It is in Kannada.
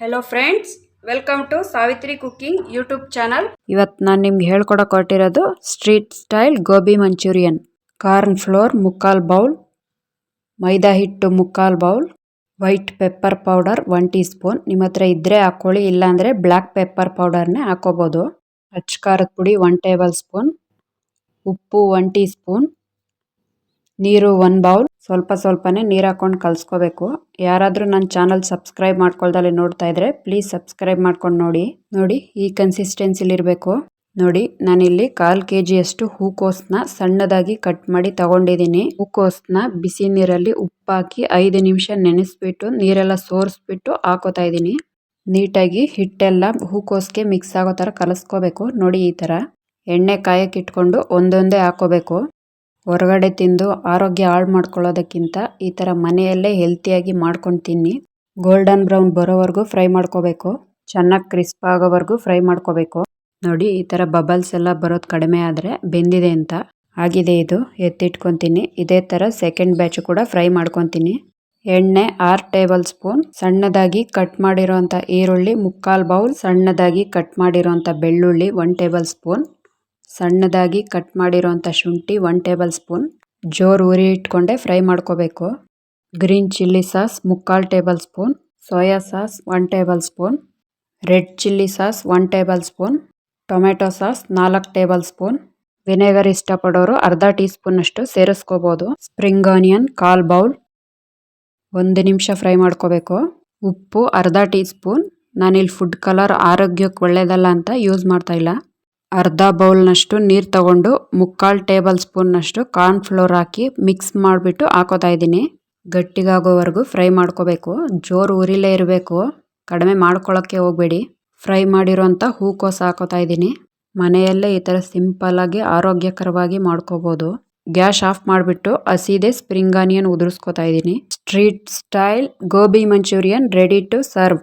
Hello friends welcome to Savitri cooking YouTube channel ಇವತ್ತು ನಾನು ನಿಮ್ಗೆ ಹೇಳ್ಕೊಡಕ್ಕೆ ಹೊರಟಿರೋದು street style gobi Manchurian. Corn flour ಮುಕ್ಕಾಲ್ bowl ಮೈದಾ ಹಿಟ್ಟು ಮುಕ್ಕಾಲ್ bowl white pepper powder one teaspoon ನಿಮ್ಮ ಹತ್ರ ಇದ್ರೆ ಹಾಕ್ಕೊಳ್ಳಿ ಇಲ್ಲಾಂದರೆ ಬ್ಲ್ಯಾಕ್ ಪೆಪ್ಪರ್ ಪೌಡರ್ನೇ ಹಾಕೋಬೋದು. ಅಚ್ಚ ಖಾರದ ಪುಡಿ ಒನ್ ಟೇಬಲ್ ಸ್ಪೂನ್ ಉಪ್ಪು ಒನ್ ಟೀ ಸ್ಪೂನ್ ನೀರು ಒನ್ ಬೌಲ್, ಸ್ವಲ್ಪ ಸ್ವಲ್ಪನೇ ನೀರು ಹಾಕೊಂಡು ಕಲಿಸ್ಕೋಬೇಕು. ಯಾರಾದರೂ ನನ್ನ ಚಾನಲ್ ಸಬ್ಸ್ಕ್ರೈಬ್ ಮಾಡ್ಕೊಳ್ದಲ್ಲಿ ನೋಡ್ತಾ ಇದ್ರೆ ಪ್ಲೀಸ್ ಸಬ್ಸ್ಕ್ರೈಬ್ ಮಾಡ್ಕೊಂಡು ನೋಡಿ. ನೋಡಿ, ಈ ಕನ್ಸಿಸ್ಟೆನ್ಸಿಲಿರಬೇಕು ನೋಡಿ, ನಾನಿಲ್ಲಿ ಕಾಲು ಕೆ ಜಿಯಷ್ಟು ಹೂಕೋಸನ್ನ ಸಣ್ಣದಾಗಿ ಕಟ್ ಮಾಡಿ ತಗೊಂಡಿದ್ದೀನಿ. ಹೂಕೋಸನ್ನ ಬಿಸಿ ನೀರಲ್ಲಿ ಉಪ್ಪಾಕಿ ಐದು ನಿಮಿಷ ನೆನೆಸ್ಬಿಟ್ಟು, ನೀರೆಲ್ಲ ಸೋರಿಸ್ಬಿಟ್ಟು ಹಾಕೋತಾ ಇದ್ದೀನಿ. ನೀಟಾಗಿ ಹಿಟ್ಟೆಲ್ಲ ಹೂಕೋಸ್ಗೆ ಮಿಕ್ಸ್ ಆಗೋ ಥರ ಕಲಿಸ್ಕೋಬೇಕು. ನೋಡಿ, ಈ ಥರ ಎಣ್ಣೆ ಕಾಯಕ್ಕೆ ಇಟ್ಕೊಂಡು ಒಂದೊಂದೇ ಹಾಕೋಬೇಕು. ಹೊರಗಡೆ ತಿಂದು ಆರೋಗ್ಯ ಹಾಳು ಮಾಡ್ಕೊಳ್ಳೋದಕ್ಕಿಂತ ಈ ಥರ ಮನೆಯಲ್ಲೇ ಹೆಲ್ತಿಯಾಗಿ ಮಾಡ್ಕೊಂಡು ತಿನ್ನಿ. ಗೋಲ್ಡನ್ ಬ್ರೌನ್ ಬರೋವರೆಗೂ ಫ್ರೈ ಮಾಡ್ಕೋಬೇಕು. ಚೆನ್ನಾಗಿ ಕ್ರಿಸ್ಪ್ ಆಗೋವರೆಗೂ ಫ್ರೈ ಮಾಡ್ಕೋಬೇಕು. ನೋಡಿ, ಈ ಥರ ಬಬಲ್ಸ್ ಎಲ್ಲ ಬರೋದು ಕಡಿಮೆ ಆದರೆ ಬೆಂದಿದೆ ಅಂತ. ಆಗಿದೆ ಇದು. ಎತ್ತಿಟ್ಕೊತೀನಿ ಇದೇ ಥರ ಸೆಕೆಂಡ್ ಬ್ಯಾಚು ಕೂಡ ಫ್ರೈ ಮಾಡ್ಕೊತೀನಿ ಎಣ್ಣೆ ಆರು ಟೇಬಲ್ ಸ್ಪೂನ್. ಸಣ್ಣದಾಗಿ ಕಟ್ ಮಾಡಿರೋಂಥ ಈರುಳ್ಳಿ, ಮುಕ್ಕಾಲು ಬೌಲ್ ಸಣ್ಣದಾಗಿ ಕಟ್ ಮಾಡಿರೋಂಥ ಬೆಳ್ಳುಳ್ಳಿ ಒನ್ ಟೇಬಲ್ ಸ್ಪೂನ್. ಸಣ್ಣದಾಗಿ ಕಟ್ ಮಾಡಿರೋಂಥ ಶುಂಠಿ ಒನ್ ಟೇಬಲ್ ಸ್ಪೂನ್ ಜೋರು ಉರಿ ಇಟ್ಕೊಂಡೆ ಫ್ರೈ ಮಾಡ್ಕೋಬೇಕು. ಗ್ರೀನ್ ಚಿಲ್ಲಿ ಸಾಸ್ ಮುಕ್ಕಾಲು tablespoon soya sauce one tablespoon red chilli sauce one tablespoon tomato sauce ನಾಲ್ಕು ಟೇಬಲ್ ಸ್ಪೂನ್ ವಿನೆಗರ್ ಇಷ್ಟಪಡೋರು ಅರ್ಧ ಟೀ ಸ್ಪೂನಷ್ಟು ಸೇರಿಸ್ಕೋಬೋದು. ಸ್ಪ್ರಿಂಗ್ ಆನಿಯನ್ ಕಾಲ್ ಬೌಲ್. ಒಂದು ನಿಮಿಷ ಫ್ರೈ ಮಾಡ್ಕೋಬೇಕು. ಉಪ್ಪು ಅರ್ಧ ಟೀ ಸ್ಪೂನ್ ನಾನಿಲ್ಲಿ ಫುಡ್ ಕಲರ್ ಆರೋಗ್ಯಕ್ಕೆ ಒಳ್ಳೆಯದಲ್ಲ ಅಂತ ಯೂಸ್ ಮಾಡ್ತಾ ಇಲ್ಲ. ಅರ್ಧ ಬೌಲ್ನಷ್ಟು ನೀರು ತಗೊಂಡು, ಮುಕ್ಕಾಲು ಟೇಬಲ್ ಸ್ಪೂನ್ನಷ್ಟು ಕಾರ್ನ್ ಫ್ಲೋರ್ ಹಾಕಿ ಮಿಕ್ಸ್ ಮಾಡಿಬಿಟ್ಟು ಹಾಕೋತಾ ಇದ್ದೀನಿ. ಗಟ್ಟಿಗಾಗೋವರೆಗೂ ಫ್ರೈ ಮಾಡ್ಕೋಬೇಕು. ಜೋರು ಉರಿಲೇ ಇರಬೇಕು. ಕಡಿಮೆ ಮಾಡ್ಕೊಳ್ಳೋಕ್ಕೆ ಹೋಗಬೇಡಿ. ಫ್ರೈ ಮಾಡಿರೋಂಥ ಹೂಕೋಸು ಹಾಕೋತಾ ಇದ್ದೀನಿ. ಮನೆಯಲ್ಲೇ ಈ ಥರ ಸಿಂಪಲ್ಲಾಗಿ ಆರೋಗ್ಯಕರವಾಗಿ ಮಾಡ್ಕೋಬೋದು. ಗ್ಯಾಸ್ ಆಫ್ ಮಾಡಿಬಿಟ್ಟು ಹಸಿದೆ ಸ್ಪ್ರಿಂಗ್ ಆನಿಯನ್ ಉದುರಿಸ್ಕೊತಾ ಇದ್ದೀನಿ. Street style gobi Manchurian ready to serve.